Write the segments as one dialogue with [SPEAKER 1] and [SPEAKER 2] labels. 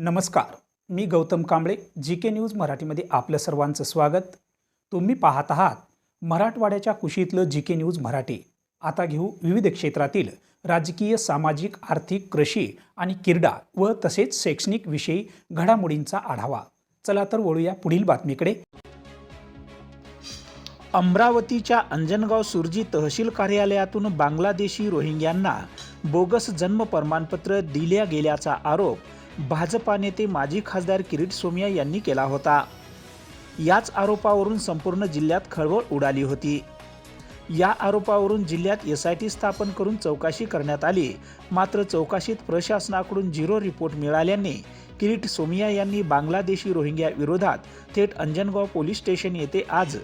[SPEAKER 1] नमस्कार मी Gautam Kamble G K news मराठीमध्ये आपलं सर्वांचं स्वागत. तुम्ही पाहत आहात मराठवाड्याच्या कुशीतलं जी के न्यूज मराठी. आता घेऊ विविध क्षेत्रातील राजकीय सामाजिक आर्थिक कृषी आणि क्रीडा व तसेच शैक्षणिक विषयी घडामोडींचा आढावा. चला तर वळूया पुढील बातमीकडे. अमरावतीच्या अंजनगाव सुरजी तहसील कार्यालयातून बांगलादेशी रोहिंग्यांना बोगस जन्म प्रमाणपत्र दिल्या गेल्याचा आरोप भाजपा नेते माजी खासदार किरीट सोमिया यांनी केला होता. याच आरोपावरून संपूर्ण जिल्ह्यात खळबळ उडाली होती. या आरोपावरून जिल्ह्यात एस आय टी स्थापन करून चौकशी करण्यात आली. मात्र चौकशीत प्रशासनाकडून झिरो रिपोर्ट मिळाल्याने किरीट सोमिया यांनी बांगलादेशी रोहिंग्या विरोधात थेट अंजनगाव पोलीस स्टेशन येथे आज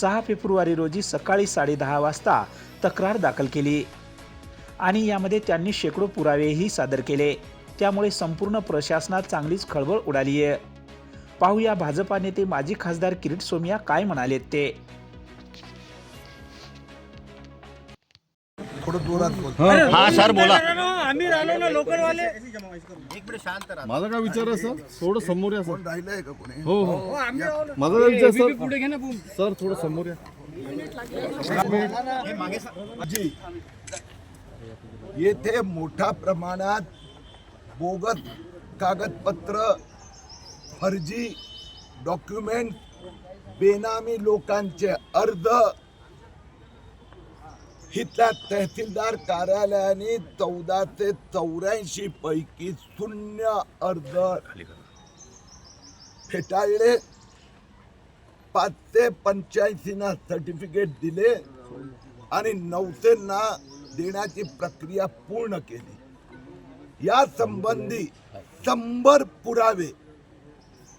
[SPEAKER 1] सहा फेब्रुवारी रोजी सकाळी साडेदहा वाजता तक्रार दाखल केली. आणि यामध्ये त्यांनी शेकडो पुरावेही सादर केले. त्यामुळे संपूर्ण प्रशासनात चांगलीच खळबळ उडाली आहे. पाहूया भाजपा नेते माजी खासदार किरीट सोमिया काय म्हणालेत ते.
[SPEAKER 2] थोडं जोरात बोल.
[SPEAKER 3] हा सर बोला.
[SPEAKER 4] आम्ही राहिलो ना लोकलवाले.
[SPEAKER 3] माझा काय विचार आहे सर? थोडं समोर या सर.
[SPEAKER 2] कोण राहिलंय का कोणी?
[SPEAKER 3] हो हो.
[SPEAKER 4] आम्ही राहिलो
[SPEAKER 3] माझा काय विचार सर?
[SPEAKER 4] पुढे घे ना बूम.
[SPEAKER 3] सर थोडं समोर या.
[SPEAKER 2] येथे मोठ्या प्रमाणात बोगद कागदपत्र फर्जी डॉक्युमेंट बेनामी लोकांचे अर्ज. इथल्या तहसीलदार कार्यालयाने चौदा ते चौऱ्याऐंशी पैकी शून्य अर्ज फेटाळले. पाचशे पंच्याऐंशीना सर्टिफिकेट दिले आणि नऊशेंना देण्याची प्रक्रिया पूर्ण केली. या संबंधी शंभर पुरावे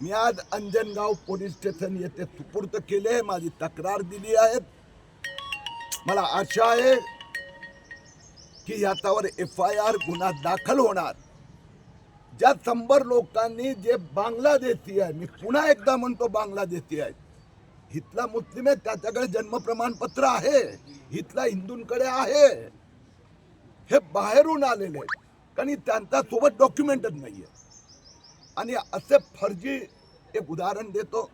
[SPEAKER 2] मी आज अंजनगाव पोलीस स्टेशन येथे सुपूर्द केले माझी तक्रार दिली आहे. मला आशा आहे की याच्यावर एफ आय आर गुन्हा दाखल होणार. ज्या शंभर लोकांनी जे बांगलादेशी आहे मी पुन्हा एकदा म्हणतो बांगलादेशी आहे. इथला मुस्लिम आहे त्याच्याकडे जन्म प्रमाणपत्र आहे. इथला हिंदूंकडे आहे. हे बाहेरून आलेले आहेत. कारण त्यांचा सोबत डॉक्युमेंटच नाहीये. आणि असे फर्जी एक उदाहरण देतो.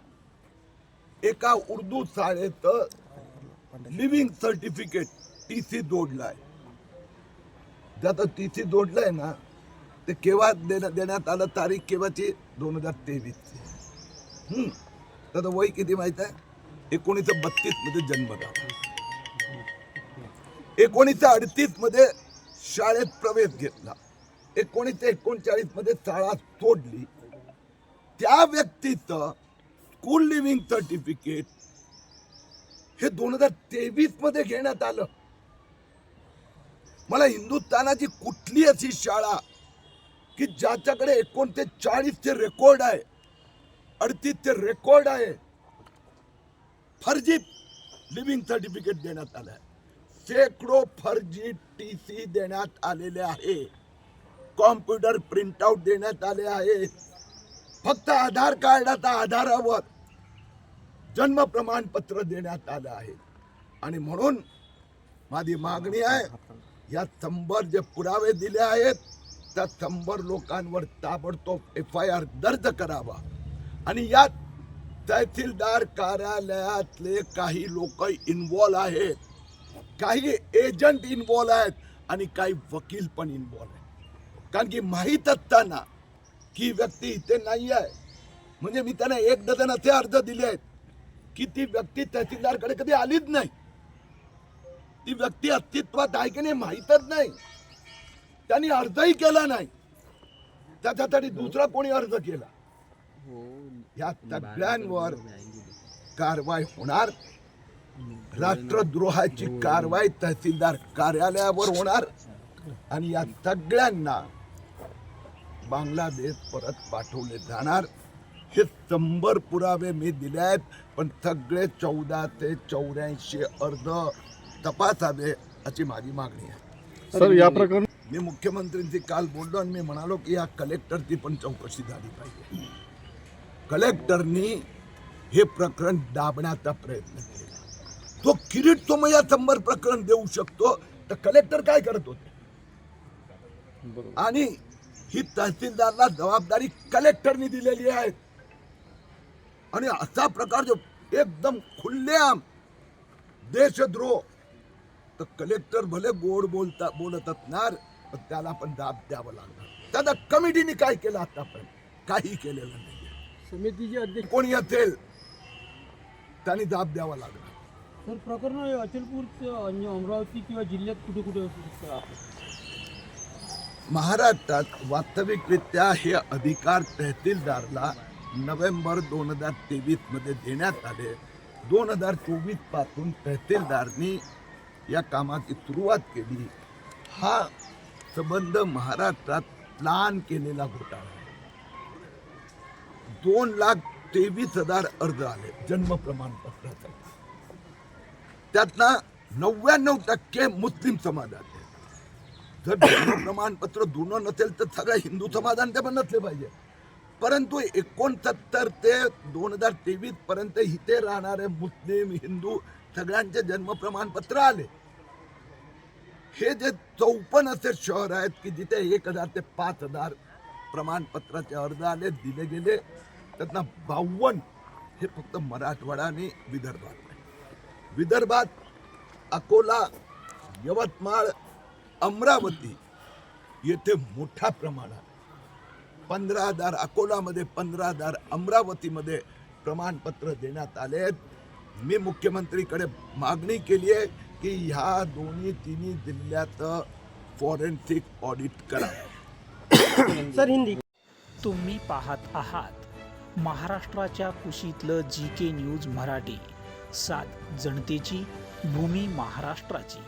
[SPEAKER 2] एका उर्दू शाळेत लिव्हिंग सर्टिफिकेट टी सी जोडलाय. ज्याचं टी सी जोडलंय ना ते केव्हा देण्यात देण्यात आलं? तारीख केव्हाची दोन हजार तेवीसची हम्म. त्याचं वय किती माहीत आहे? एकोणीसशे बत्तीसमध्ये जन्म झाला. एकोणीसशे अडतीसमध्ये शाळेत प्रवेश घेतला. एकोणीसशे एकोणचाळीसमध्ये शाळा सोडली. त्या व्यक्तीचं स्कूल लिव्हिंग सर्टिफिकेट हे दोन हजार तेवीसमध्ये घेण्यात आलं. मला हिंदुस्थानाची कुठली अशी शाळा की ज्याच्याकडे एकोणते चाळीसचे रेकॉर्ड आहे अडतीसचे रेकॉर्ड आहे फर्जी लिव्हिंग सर्टिफिकेट देण्यात आलं आहे शेकडो फर्जी टी सी देण्यात आलेले आहे. कॉम्प्युटर प्रिंटआउट देण्यात आले आहे. फक्त आधार कार्डाच्या आधारावर जन्म प्रमाणपत्र देण्यात आलं आहे. आणि म्हणून माझी मागणी आहे या शंभर जे पुरावे दिले आहेत त्या शंभर लोकांवर ताबडतोब एफ आय आर दर्ज करावा. आणि यात तहसीलदार कार्यालयातले काही लोक इन्वॉल्व आहेत. काही एजंट इन्वॉल्व आहेत आणि काही वकील पण इन्वॉल्व आहेत. कारण की माहीत असताना की व्यक्ती इथे नाही आहे. म्हणजे मी त्यांना एक डझन असे अर्ज दिले आहेत की ती व्यक्ती तहसीलदारकडे कधी आलीच नाही. ती व्यक्ती अस्तित्वात आहे की नाही माहीतच नाही. त्यांनी अर्जही केला नाही. त्याच्यासाठी दुसरा कोणी अर्ज केला? या सगळ्यांवर कारवाई होणार. राष्ट्रद्रोहाची कारवाई तहसीलदार कार्यालयावर होणार. आणि या सगळ्यांना बांगलादेश परत पाठवले जाणार. हे शंभर पुरावे मी दिले आहेत पण सगळे चौदा ते चौऱ्याऐंशी अर्ज तपासावे अशी माझी मागणी आहे.
[SPEAKER 3] सर या प्रकरणी
[SPEAKER 2] मी मुख्यमंत्र्यांशी काल बोललो आणि मी म्हणालो की या कलेक्टरची पण चौकशी झाली पाहिजे. कलेक्टरनी हे प्रकरण दाबण्याचा प्रयत्न केला. तो किरीट सोमय्या शंभर प्रकरण देऊ शकतो तर कलेक्टर काय करत होते? आणि ही तहसीलदारला जबाबदारी कलेक्टरनी दिलेली आहे. आणि असा प्रकार जो एकदम खुल्लेआम देशद्रोह तर कलेक्टर भले गोड बोलता बोलत असणार पण त्याला पण दाब द्यावं लागणार. त्याचा कमिटीने काय केलं आतापर्यंत? काही केलेलं नाही
[SPEAKER 4] समितीचे अध्यक्ष
[SPEAKER 2] कोणी असेल त्यांनी दाब द्यावा लागणार.
[SPEAKER 4] सर प्रकरण अचलपूर अमरावती किंवा जिल्ह्यात कुठे कुठे असू शकतं?
[SPEAKER 2] महाराष्ट्रात वास्तविकरित्या हे अधिकार तहसीलदारला नोव्हेंबर दोन हजार तेवीसमध्ये देण्यात आले. दोन हजार चोवीसपासून तहसीलदारनी या कामाची सुरुवात केली. हा संबंध महाराष्ट्रात प्लान केलेला घोटाळा दोन लाख तेवीस हजार अर्ज आले जन्म प्रमाणपत्राचा त्यातला नव्याण्णव टक्के मुस्लिम समाजाचे. जर प्रमाणपत्र जुनं नसेल तर सगळ्या हिंदू समाजाने ते पण नसले पाहिजे. परंतु एकोणसत्तर ते दोन हजार तेवीस पर्यंत इथे राहणारे मुस्लिम हिंदू सगळ्यांचे जन्म प्रमाणपत्र आले. हे जे चौपन्न असे शहर आहेत की जिथे एक हजार ते पाच हजार प्रमाणपत्राचे अर्ज आले दिले गेले त्यांना बावन्न हे फक्त मराठवाडा आणि विदर्भात. विदर्भात अकोला यवतमाळ अमरावती येथे मोठ्या प्रमाणात पंधरा हजार अकोलामध्ये पंधरा हजार अमरावतीमध्ये प्रमाणपत्र देण्यात आले मी मुख्यमंत्रीकडे मागणी केली आहे की ह्या दोन्ही तिन्ही जिल्ह्यात फॉरेन्सिक ऑडिट करा.
[SPEAKER 4] सर हिंदी.
[SPEAKER 1] तुम्ही पाहत आहात महाराष्ट्राच्या कुशीतलं जी के न्यूज मराठी. सात जनतेची भूमी महाराष्ट्राची.